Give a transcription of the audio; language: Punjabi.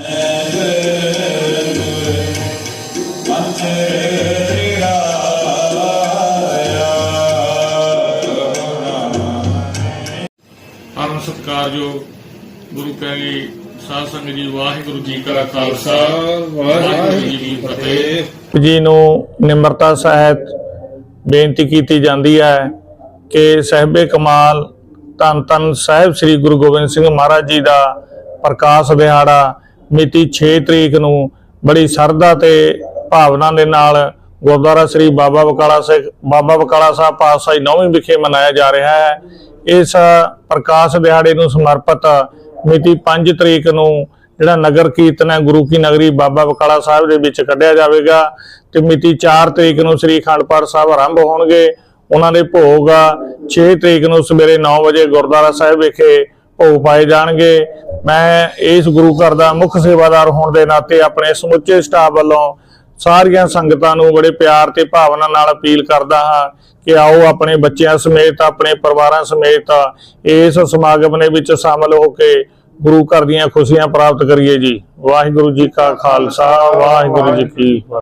ਪਰਮ ਸਤਿਕਾਰਯੋਗ ਗੁਰੂ ਪਿਆਰੀ ਸਾਧ ਸੰਗਤ ਜੀ, ਵਾਹਿਗੁਰੂ ਜੀ ਕਾ ਖਾਲਸਾ, ਵਾਹਿਗੁਰੂ ਜੀ ਕੀ ਫਤਿਹ। ਜੀ ਨੂੰ ਨਿਮਰਤਾ ਸਹਿਤ ਬੇਨਤੀ ਕੀਤੀ ਜਾਂਦੀ ਹੈ ਕਿ ਸਹਿਬੇ ਕਮਾਲ ਧੰਨ ਧੰਨ ਸਾਹਿਬ ਸ੍ਰੀ ਗੁਰੂ ਗੋਬਿੰਦ ਸਿੰਘ ਮਹਾਰਾਜ ਜੀ ਦਾ ਪ੍ਰਕਾਸ਼ ਦਿਹਾੜਾ ਮਿਤੀ 6 ਤਰੀਕ ਨੂੰ ਬੜੀ ਸਰਦਾ ਤੇ ਭਾਵਨਾ ਦੇ ਨਾਲ ਗੁਰਦੁਆਰਾ ਸ੍ਰੀ ਬਾਬਾ ਬਕਾਲਾ ਸਿੰਘ ਬਾਬਾ ਬਕਾਲਾ ਸਾਹਿਬ ਪਾਤਸ਼ਾਹੀ ਨੌਵੀਂ ਵਿਖੇ ਮਨਾਇਆ ਜਾ ਰਿਹਾ ਹੈ। ਇਸ ਪ੍ਰਕਾਸ਼ ਦਿਹਾੜੇ ਨੂੰ ਸਮਰਪਿਤ ਮਿਤੀ 5 ਤਰੀਕ ਨੂੰ ਜਿਹੜਾ ਨਗਰ ਕੀਰਤਨ ਹੈ, ਗੁਰੂ ਕੀ ਨਗਰੀ ਬਾਬਾ ਬਕਾਲਾ ਸਾਹਿਬ ਦੇ ਵਿੱਚ ਕੱਢਿਆ ਜਾਵੇਗਾ ਤੇ ਮਿਤੀ 4 ਤਰੀਕ ਨੂੰ ਸ੍ਰੀ ਅਖੰਡ ਪਾਠ ਸਾਹਿਬ ਆਰੰਭ ਹੋਣਗੇ। ਉਹਨਾਂ ਦੇ ਭੋਗ 6 ਤਰੀਕ ਨੂੰ ਸਵੇਰੇ 9 ਵਜੇ ਗੁਰਦੁਆਰਾ ਸਾਹਿਬ ਵਿਖੇ ਭੋਗ ਪਾਏ ਜਾਣਗੇ। ਮੈਂ ਇਸ ਗੁਰੂ ਘਰ ਦਾ ਮੁੱਖ ਸੇਵਾਦਾਰ ਹੋਣ ਦੇ ਨਾਤੇ ਆਪਣੇ ਸਮੁੱਚੇ ਸਟਾਫ ਵੱਲੋਂ ਸਾਰੀਆਂ ਸੰਗਤਾਂ ਨੂੰ ਬੜੇ ਪਿਆਰ ਤੇ ਭਾਵਨਾ ਨਾਲ ਅਪੀਲ ਕਰਦਾ ਹਾਂ ਕਿ ਆਓ ਆਪਣੇ ਬੱਚਿਆਂ ਸਮੇਤ, ਆਪਣੇ ਪਰਿਵਾਰਾਂ ਸਮੇਤ ਇਸ ਸਮਾਗਮ ਦੇ ਵਿੱਚ ਸ਼ਾਮਲ ਹੋ ਕੇ ਗੁਰੂ ਘਰ ਦੀਆਂ ਖੁਸ਼ੀਆਂ ਪ੍ਰਾਪਤ ਕਰੀਏ ਜੀ। ਵਾਹਿਗੁਰੂ ਜੀ ਕਾ ਖਾਲਸਾ, ਵਾਹਿਗੁਰੂ ਜੀ ਕੀ